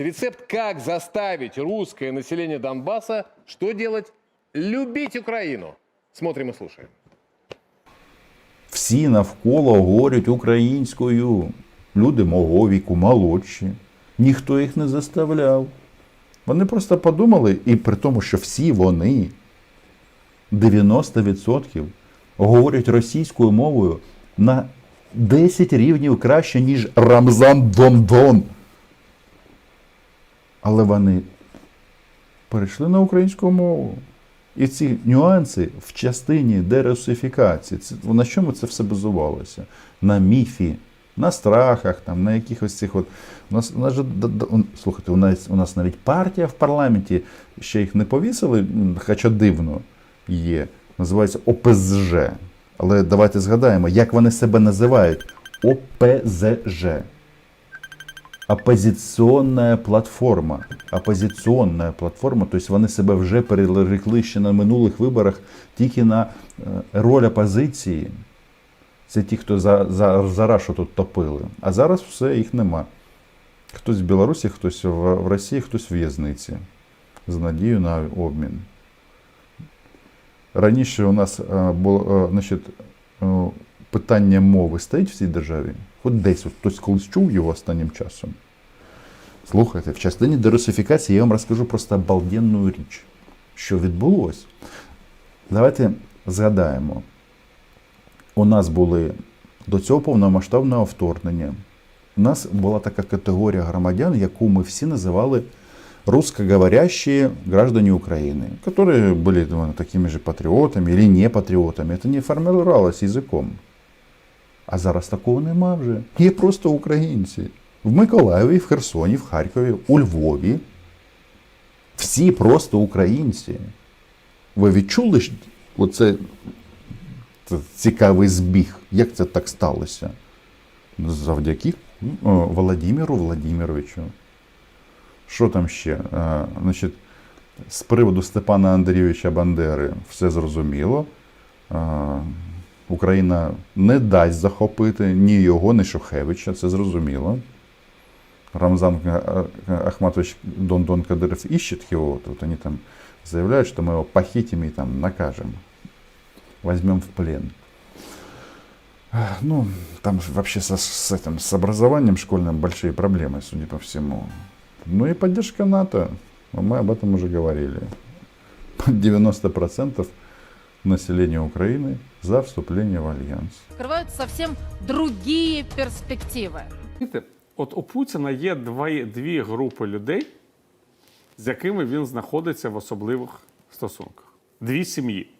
Рецепт, как заставить русское население Донбасса что делать? Любить Украину. Смотрим и слушаем. Всі навколо говорять українською. Люди мого віку, молодші. Ніхто їх не заставляв. Вони просто подумали, і при тому, що всі вони 90% говорять російською мовою на 10 рівнів краще, ніж Рамзан Дондон. Але вони перейшли на українську мову. І ці нюанси в частині дерусифікації, це, на чому це все базувалося? На міфі, на страхах, там, на якихось цих от. У нас, у нас слухайте, у нас, у нас навіть партія в парламенті, ще їх не повісили, хоча дивно є, називається ОПЗЖ. Але давайте згадаємо, як вони себе називають. ОПЗЖ. Опозиційна платформа. Опозиційна платформа, тобто вони себе вже перерекли ще на минулих виборах тільки на е, роль опозиції. Це ті, хто за, за, за Рашу тут топили. А зараз все, їх нема. Хтось в Білорусі, хтось в, в Росії, хтось в в'язниці. З надією на обмін. Раніше у нас е, було е, значить, питання мови стоїть в цій державі. Хоч десь от хтось колись чув його останнім часом. Слухайте, в частині дерусифікації я вам розкажу просто обалденну річ, що відбулося. Давайте згадаємо. У нас були до цього повномасштабного вторгнення. У нас була така категорія громадян, яку ми всі називали русскоговорящие граждане Украины, которые были ну, такими же патриотами или не патриотами. Это не формулировалось язиком. А зараз такого нема вже. Є просто українці. В Миколаєві, в Херсоні, в Харкові, у Львові. Всі просто українці. Ви відчули оце цікавий збіг? Як це так сталося? Завдяки Володимиру Владимировичу. Що там ще? Е, Значить, з приводу Степана Андрійовича Бандери все зрозуміло. Е, Україна не дасть захопити ні його, ні Шухевича, це зрозуміло. Рамзан е, Ахматович Дон Дон Кадыров ищет его, вот они там заявляют, что мы его похитим и там накажем, возьмем в плен. Ах, Ну, там же вообще со, с этим, с образованием школьным большие проблемы, судя по всему. Ну и поддержка НАТО, мы об этом уже говорили. 90% населения Украины за вступление в Альянс. открываются совсем другие перспективы. Знаєте, от у Путіна є дві, дві групи людей, з якими він знаходиться в особливих стосунках. Дві сім'ї.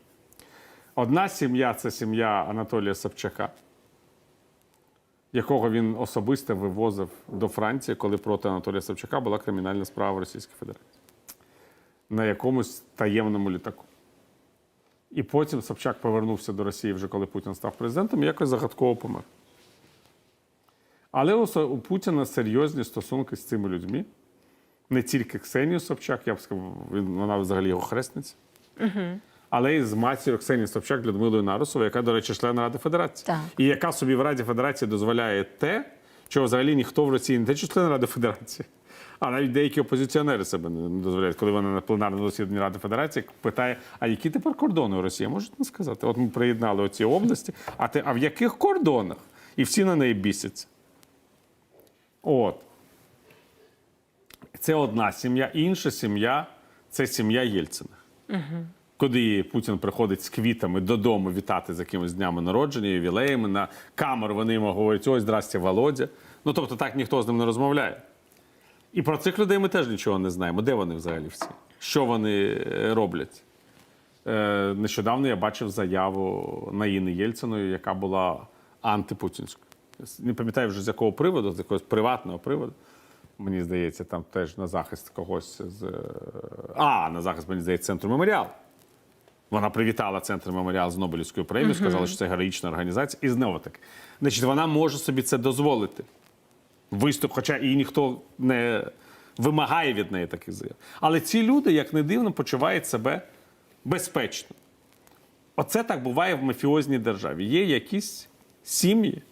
Одна сім'я це сім'я Анатолія Савчака, якого він особисто вивозив до Франції, коли проти Анатолія Савчака була кримінальна справа в Російській Федерації на якомусь таємному літаку. І потім Собчак повернувся до Росії, вже коли Путін став президентом, і якось загадково помер. Але у, Путіна серйозні стосунки з цими людьми. Не тільки Ксенію Собчак, я б сказав, вона взагалі його хресниця, але й з матір'ю Ксенії Собчак Людмилою Нарусовою, яка, до речі, член Ради Федерації. Так. І яка собі в Раді Федерації дозволяє те, чого взагалі ніхто в Росії не те, що член Ради Федерації, а навіть деякі опозиціонери себе не дозволяють, коли вони на пленарному засіданні Ради Федерації питає, а які тепер кордони у Росії? Можуть не сказати. От ми приєднали оці області, а ти, а в яких кордонах? І всі на неї бісяться. От. Це одна сім'я. Інша сім'я це сім'я Єльцина. Куди Путін приходить з квітами додому вітати з якимись днями народження, ювілеями, на камеру вони йому говорять: ось, здрасте, Володя. Ну тобто так ніхто з ним не розмовляє. І про цих людей ми теж нічого не знаємо. Де вони взагалі всі? Що вони е, роблять? Е, нещодавно я бачив заяву Наїни Єльциної, яка була антипутінською. Не пам'ятаю вже з якого приводу, з якогось приватного приводу. Мені здається, там теж на захист когось з. е, А, на захист, мені здається, центру меморіал. Вона привітала центр меморіал з Нобелівською премією, сказала, що це героїчна організація. І знову таки, значить, вона може собі це дозволити. Виступ, хоча і ніхто не вимагає від неї таких заяв. Але ці люди, як не дивно, почувають себе безпечно. Оце так буває в мафіозній державі. Є якісь сім'ї,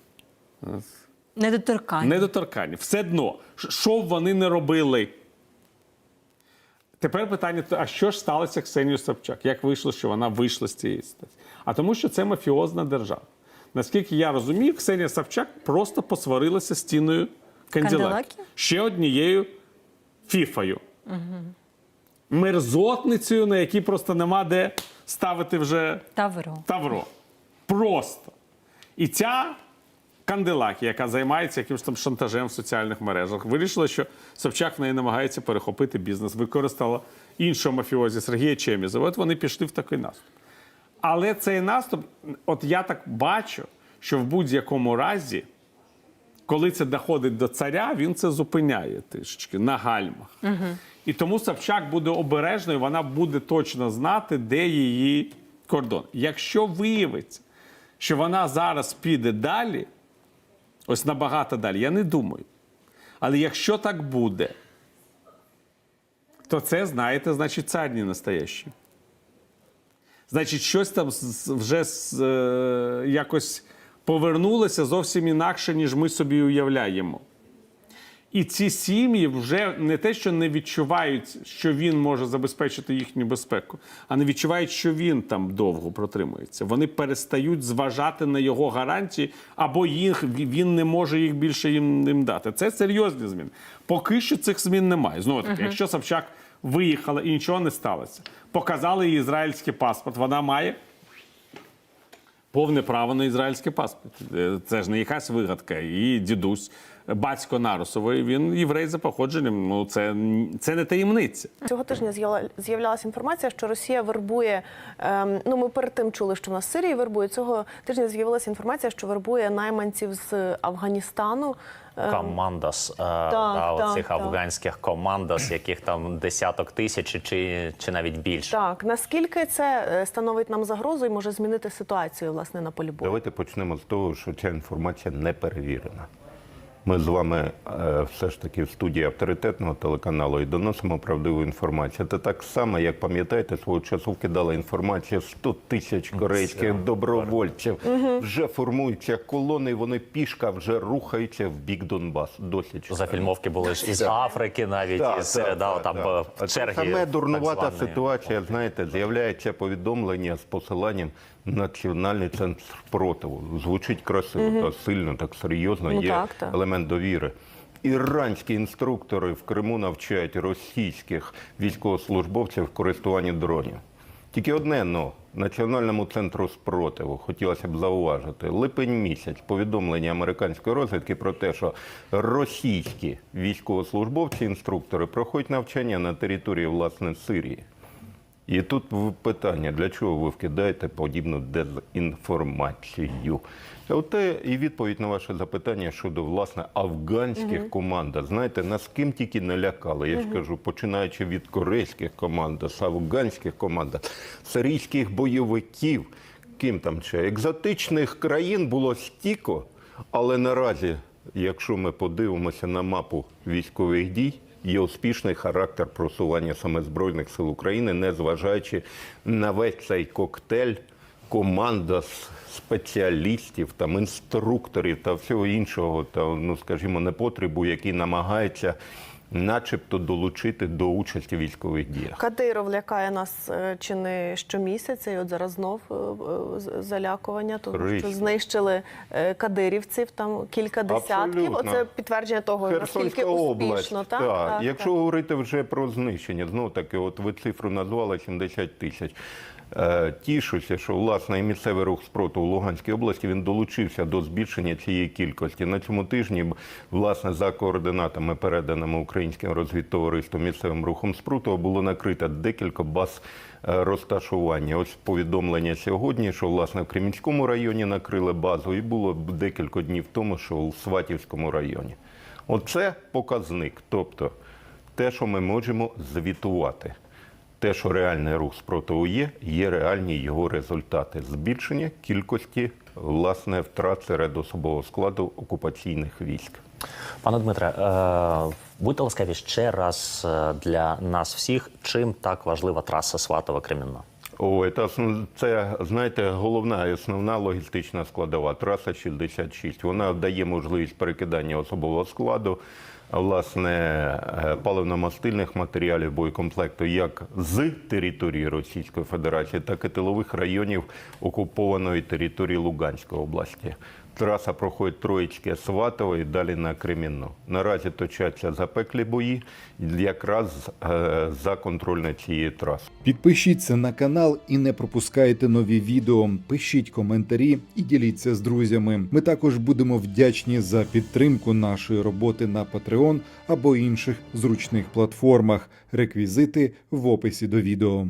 Недоторкання. Недоторкання. Все одно, що б вони не робили. Тепер питання: а що ж сталося з Ксенією Собчак? Як вийшло, що вона вийшла з цієї ситуації? А тому, що це мафіозна держава. Наскільки я розумію, Ксенія Собчак просто посварилася з тіною Канділакі. Ще однією фіфою. Мерзотницею, на якій просто нема де ставити вже Тавро. Тавро. Просто. І ця Канделакі, яка займається якимось там шантажем в соціальних мережах, вирішила, що Собчак в неї намагається перехопити бізнес, використала іншого мафіозі Сергія Чемізова. От вони пішли в такий наступ. Але цей наступ, от я так бачу, що в будь-якому разі, коли це доходить до царя, він це зупиняє трішечки на гальмах. І тому Собчак буде обережною, вона буде точно знати, де її кордон. Якщо виявиться, що вона зараз піде далі, ось набагато далі, я не думаю. Але якщо так буде, то це, знаєте, значить, цар не. Значить, щось там вже е, якось повернулося зовсім інакше, ніж ми собі уявляємо. І ці сім'ї вже не те, що не відчувають, що він може забезпечити їхню безпеку, а не відчувають, що він там довго протримується. Вони перестають зважати на його гарантії, або їх він не може їх більше їм, їм дати. Це серйозні зміни. Поки що цих змін немає. Знову таки, якщо Собчак виїхала і нічого не сталося, показали їй ізраїльський паспорт, вона має повне право на ізраїльський паспорт. Е, Це ж не якась вигадка. Її дідусь, батько Нарусової, він єврей за походженням. Ну це, це не таємниця. Цього тижня з'являлася інформація, що Росія вербує. ем, ну ми перед тим чули, що в нас Сирії вербує. Цього тижня з'явилася інформація, що вербує найманців з Афганістану. Ем, Командос, цих да, оцих так. афганських командос, яких там десяток тисяч чи, чи навіть більше. Так, наскільки це е, становить нам загрозу і може змінити ситуацію власне на полі бою? Давайте почнемо з того, що ця інформація не перевірена. Ми з вами е, все ж таки в студії авторитетного телеканалу і доносимо правдиву інформацію. Це так само, як пам'ятаєте, свого часу вкидала інформацію 100 тисяч корейських добровольців. Вже формуються колони, і вони пішка вже рухаються в бік Донбасу. Досить Зафільмовки були ж із Африки, навіть із середа там е, черги. Саме дурнувата ситуація, знаєте, з'являється повідомлення з посиланням Національний центр спротиву. Звучить красиво, так сильно, так серйозно, Ну, є так, так. елемент довіри. Іранські інструктори в Криму навчають російських військовослужбовців користуванню дронів. Тільки одне но Національному центру спротиву хотілося б зауважити. Липень місяць повідомлення американської розвідки про те, що російські військовослужбовці, інструктори проходять навчання на території власне Сирії. І тут питання, для чого ви вкидаєте подібну дезінформацію? Оте і відповідь на ваше запитання щодо власне афганських команд. Знаєте, нас ким тільки не лякали. Я ж кажу, починаючи від корейських команд, з афганських команд, сирійських бойовиків, ким там ще екзотичних країн було стіко, але наразі, якщо ми подивимося на мапу військових дій. Є успішний характер просування саме Збройних сил України, незважаючи на весь цей коктейль, команда спеціалістів, там, інструкторів та всього іншого, та, ну, скажімо, непотребу, який намагається начебто долучити до участі військових діях. Кадиров лякає нас е, чи не щомісяця, і от зараз знов е, е, залякування, тому що знищили кадирівців, там кілька десятків. Абсолютно. Оце підтвердження того, наскільки Херсонська область. успішно. Так, так. так, Якщо так. говорити вже про знищення, знову таки, от ви цифру назвали 70 тисяч. Е, Тішуся, що власне і місцевий рух спротиву в Луганській області він долучився до збільшення цієї кількості. На цьому тижні, власне, за координатами, переданими українським розвідтовариством місцевим рухом спротиву, було накрито декілька баз е, розташування. Ось повідомлення сьогодні, що власне в Кремінському районі накрили базу, і було декілька днів тому, що у Сватівському районі. Оце показник. Тобто те, що ми можемо звітувати. Те, що реальний рух спротиву є, є реальні його результати. Збільшення кількості власне втрат серед особового складу окупаційних військ. Пане Дмитре, е, будьте ласкаві ще раз е, для нас всіх, чим так важлива траса Сватова Кремінна? Ой, це, це, знаєте, головна і основна логістична складова. Траса 66. Вона дає можливість перекидання особового складу, власне, е, паливно-мастильних матеріалів боєкомплекту як з території Російської Федерації, так і тилових районів окупованої території Луганської області. Траса проходить Троїцьке, Сватово і далі на Кремінну. Наразі точаться запеклі бої якраз е, за контроль на цієї траси. Підпишіться на канал і не пропускайте нові відео. Пишіть коментарі і діліться з друзями. Ми також будемо вдячні за підтримку нашої роботи на Patreon або інших зручних платформах. Реквізити в описі до відео.